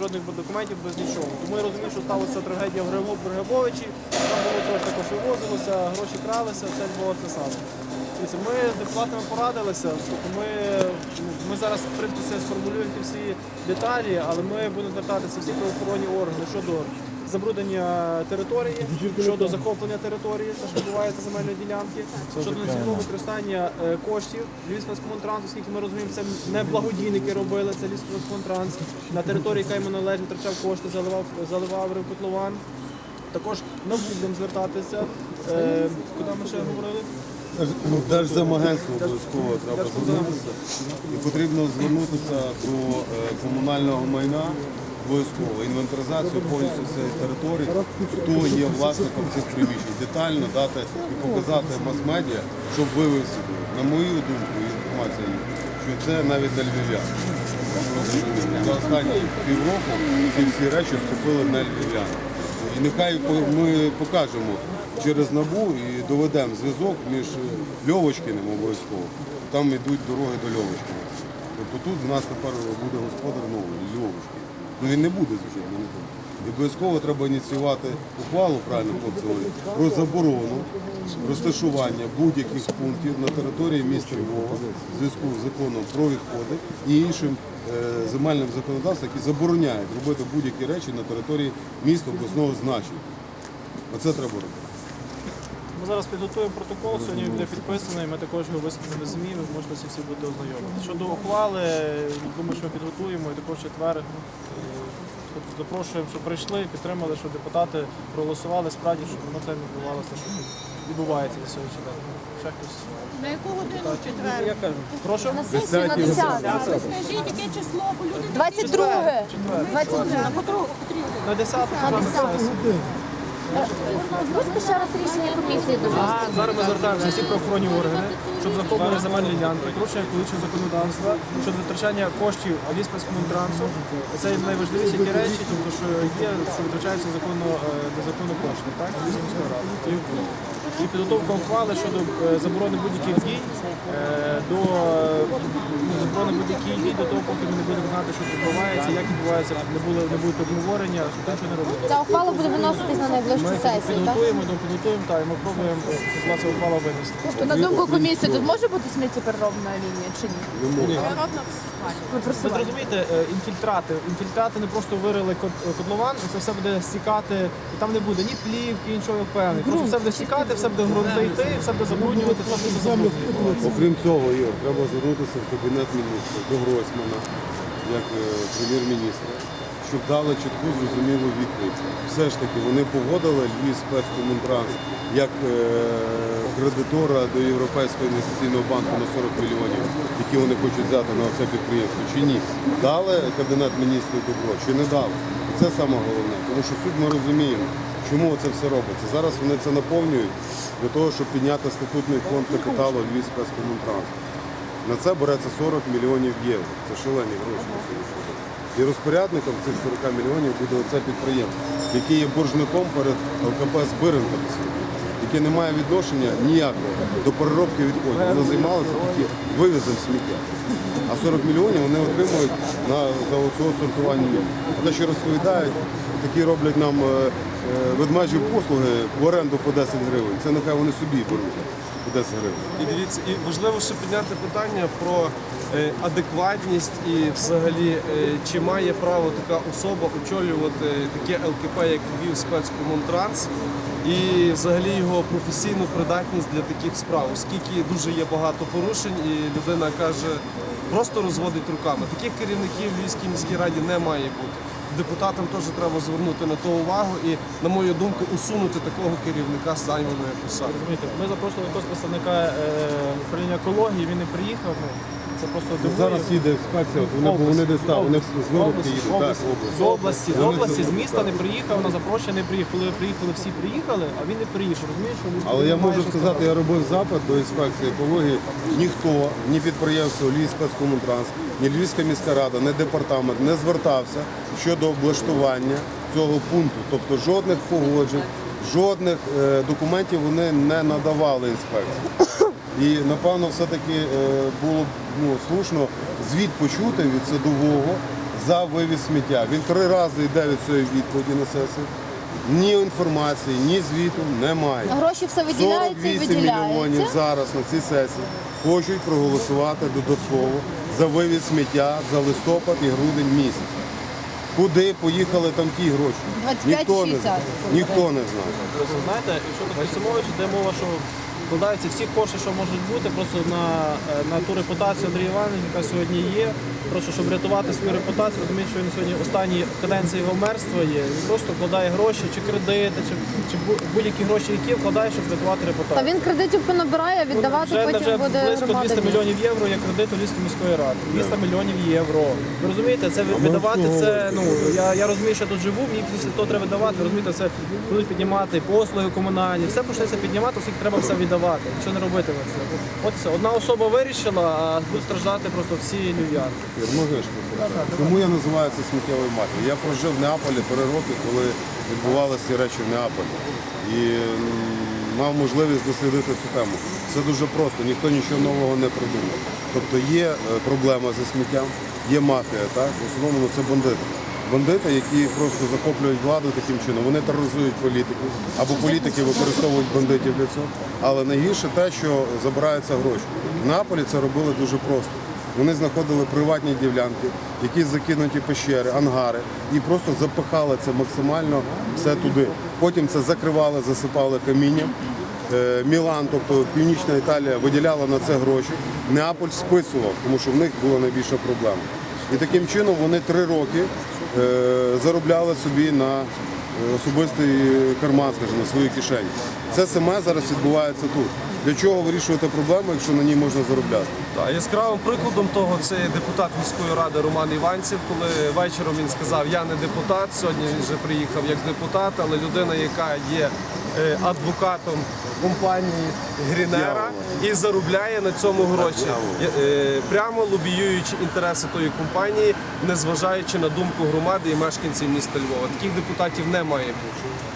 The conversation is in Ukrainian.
жодних документів, без нічого. Тому я розумію, що сталася трагедія в Григобовичі, там було трошки також вивозилося, гроші кралися, все було те саме. Ми з депутатами порадилися, тобто ми, ну, ми зараз в принципі, сформулюємо всі деталі, але ми будемо звертатися всі правоохоронні органи щодо забруднення території, щодо захоплення території, те, що відбувається земельної ділянки, щодо нецільового використання е, коштів Львівськомунтранс, оскільки ми розуміємо, це не благодійники робили, це Львівськомунтранс, на території, яка йому належить, втрачав кошти, заливав, заливав котлован. Також нам будемо звертатися. Е, куди ми ще говорили? Ну, обов'язково треба звернутися. І потрібно звернутися до е, комунального майна обов'язково, інвентаризацію повністю цієї території, хто є власником цих приміщень, детально дати і показати мас-медіа, щоб вивести, на мою думку, інформація, що це навіть для львів'ян. За останні півроку ці всі речі скупили не львів'яни. І нехай ми покажемо через набу і доведемо зв'язок між Льовочкиним обов'язково. Там йдуть дороги до Льовочкина. Тобто тут в нас тепер буде господар новий, Льовочкин. Ну він не буде, звичайно, не буде. І обов'язково треба ініціювати ухвалу, правильно хлопці про заборону розташування будь-яких пунктів на території міста Львова в зв'язку з законом про відходи і іншим е, земельним законодавством, які забороняють робити будь-які речі на території міста обласного значення. Оце треба робити. Ми зараз підготуємо протокол, сьогодні він буде підписаний, ми також його висвітлимо в ЗМІ, ви можете всі бути ознайомлені. Щодо ухвали, думаю, що ми підготуємо і також четвер. е, тобто Запрошуємо, щоб прийшли, підтримали, щоб депутати проголосували справді, щоб воно це не відбувалося, що відбувається на сьогоднішній день. Ще хтось. На яку годину в четвер? Прошу? На сесію на 10. Скажіть, яке число, бо люди 22. 22. на котру? На 10 На 10. Озвучте ще раз рішення комісії, ласка. Зараз ми звертаємося всі правоохоронні органи, щоб захоплення земельні ділянки, порушення екологічного законодавства, щодо витрачання коштів Ліспецькомунтрансу. Це найважливіші ті речі, тобто що є, що витрачаються законно е, незаконно кошти, так? Міської ради. І- підготовка ухвали щодо е, заборони будь-яких дій е, до ну, заборони будь-яких дій до того, поки ми не будемо знати, що відбувається, як відбувається, не буде обговорення, що те, що не робити. Ця ухвала буде виноситись на Ми сесію, так? підготуємо, ну, підготуємо, та, і ми пробуємо е, була ця ухвала винести. Тобто, на думку комісії, тут може бути сміттєпереробна лінія чи ні? Ви Ви просили. зрозумієте, е, інфільтрати. Інфільтрати не просто вирили кот- котлован, це все буде стікати, і там не буде ні плівки, нічого я впевнений. Просто все буде стікати, все буде грунти йти, все буде забруднювати, все буде забруднювати. Окрім цього, Ігор, треба звернутися в кабінет міністрів до Гройсмана, як е, прем'єр-міністра, щоб дали чітку зрозумілу відповідь. Все ж таки вони погодили Львів спецкомунтранс як е, кредитора до Європейського інвестиційного банку на 40 мільйонів, які вони хочуть взяти на це підприємство, чи ні. Дали кабінет міністрів добро, чи не дали. Це саме головне, тому що суть ми розуміємо. Чому це все робиться? Зараз вони це наповнюють для того, щоб підняти статутний фонд капіталу Львів спецкомунтранс. На це береться 40 мільйонів євро. Це шалені гроші. І розпорядником цих 40 мільйонів буде оце підприємство, яке є боржником перед ЛКП Збиренка яке не має відношення ніякого до переробки відходів. Вони займалися тільки вивізом сміття. А 40 мільйонів вони отримують на за оцього сортування. Те, що розповідають, такі роблять нам е, е, ведмежі послуги в оренду по 10 гривень. Це нехай вони собі беруть 10 гривень. І дивіться, і важливо ще підняти питання про е, адекватність і взагалі е, чи має право така особа очолювати таке ЛКП, як Львів спецкомунтранс, і взагалі його професійну придатність для таких справ, оскільки дуже є багато порушень, і людина каже, просто розводить руками. Таких керівників в Львівській міській раді не має бути. Депутатам теж треба звернути на то увагу і, на мою думку, усунути такого керівника з займаної посади. Розумієте, Ми запрошували якогось представника е, управління екології, він не приїхав. Ну, це просто дивує. Зараз їде експекція, вони, вони десь там, вони з так, область. З області, з області, з міста не приїхав, на запрошення не приїхав. Коли приїхали, всі приїхали, а він не приїхав. Розумієш, що він Але я можу сказати, я робив запит до інспекції екології. Ніхто, ні підприємство Львів спецкомунтранс, ні Львівська міська рада, ні департамент не звертався щодо облаштування цього пункту. Тобто жодних погоджень, жодних е, документів вони не надавали інспекції. І напевно, все-таки е, було б ну, слушно звіт почути від садового за вивіз сміття. Він три рази йде від цієї відповіді на сесію. Ні інформації, ні звіту немає. Гроші все виділяються і 48 мільйонів зараз на цій сесії хочуть проголосувати додатково за вивіз сміття за листопад і грудень місяць. Куди поїхали там ті гроші? 25 ніхто не 60. знає. Ніхто не знає. Просто знаєте, якщо так підсумовуючи, де мова, що вкладаються всі кошти, що можуть бути, просто на, е, на ту репутацію Андрія Івановича, яка сьогодні є. Просто щоб врятувати свою репутацію, розуміють, що він сьогодні останні каденції його мерства є. Він просто вкладає гроші, чи кредити, чи, чи будь-які гроші, які вкладає, щоб врятувати Та репутацію. він кредитів понабирає, віддавати вже, потім вже буде близько 200 мільйонів євро є кредит у Львівської міської ради. 200 мільйонів євро. Ви розумієте, це видавати це. Ну я, я розумію, що я тут живу, мені після того треба видавати. Розумієте, це будуть піднімати послуги комунальні, все почнеться піднімати, оскільки треба все віддавати. Якщо не робити це. От все. Одна особа вирішила, а будуть страждати просто всі львів'яни. Ір, можна я ж попрошу? Чому я називаю це сміттєвою мафією? Я прожив в Неаполі три роки, коли відбувалися ці речі в Неаполі. І м, мав можливість дослідити цю тему. Це дуже просто, ніхто нічого нового не придумав. Тобто є е, проблема зі сміттям, є мафія, так? В основному це бандити. Бандити, які просто захоплюють владу таким чином, вони тероризують політиків або політики використовують бандитів для цього. Але найгірше те, що забираються гроші. В Неаполі це робили дуже просто. Вони знаходили приватні ділянки, які закинуті пещери, ангари, і просто запихали це максимально все туди. Потім це закривали, засипали камінням. Е, Мілан, тобто Північна Італія, виділяла на це гроші. Неаполь списував, тому що в них була найбільша проблема. І таким чином вони три роки заробляли собі на е, особистий карман, скажімо, на свою кишеню. Це саме зараз відбувається тут. Для чого вирішувати проблему, якщо на ній можна заробляти? Так, яскравим прикладом того це депутат міської ради Роман Іванців. Коли вечором він сказав, я не депутат, сьогодні він вже приїхав як депутат, але людина, яка є е, адвокатом компанії Грінера і заробляє на цьому гроші, е, прямо лобіюючи інтереси тої компанії, незважаючи на думку громади і мешканців міста Львова. Таких депутатів не має бути.